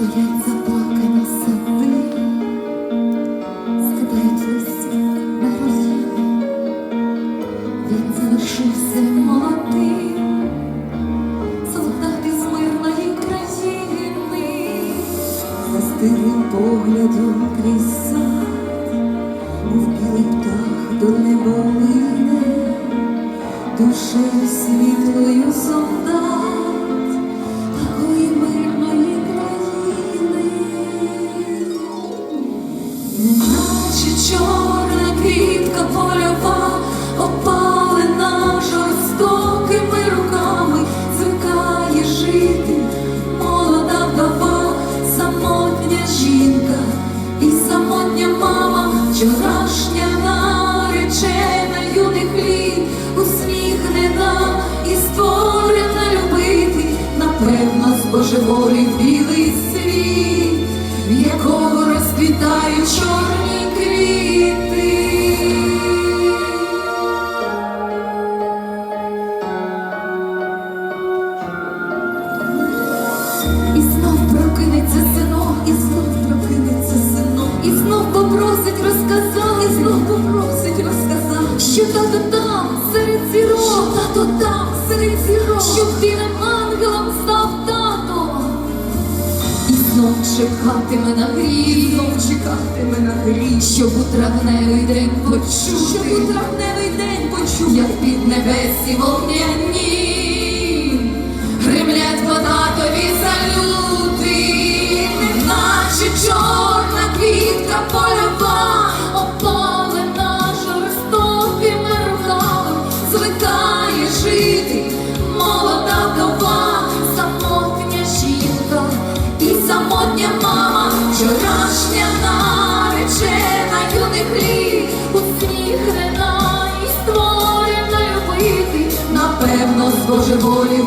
Стоять заплакані сади, скидають на рожі, він залишився молодий, солдати з мирної країни, застили поглядом крізь сад, мов до неба лине, душею світлою солдат. Чорна квітка польова, опалена жорстокими руками, звикає жити молода вдова, самотня жінка і самотня мама, вчорашня наречена юних літ, усміхнена і створена любити, напевно, збожеволів білий світ, в якого розквітають чорні. І знов прокинеться синок, і знов прокинеться синок, і знов попросить розказати, і знов попросить розказати, що тато там серед зірок, що тато там серед зірок, щоб білим ангелом знов чекатиме на гріх, знов чекатиме на гріх, щоб у травневий день почув, щоб у травневий день почув, як під небесі вогняні. Гремлять по самотня мама, вчорашня наречена юних літ, усміхнена і створена любити, напевно, з білий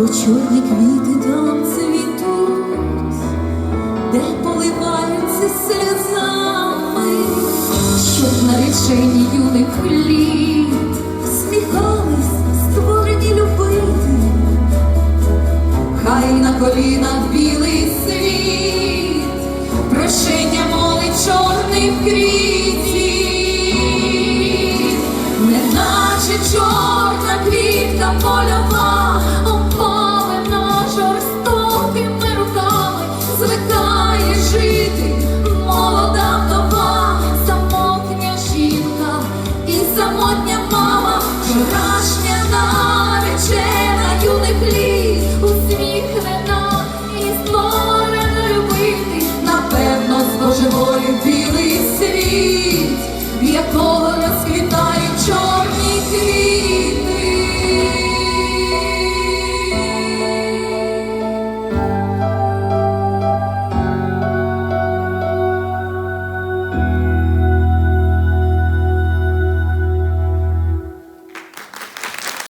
бо чорні квіти там цвітуть, де поливаються сльозами, щоб наречені юних літ всміхались, створені любити. Хай на колінах білий світ, прощення молить чорних квітів, неначе чорна квітка польова,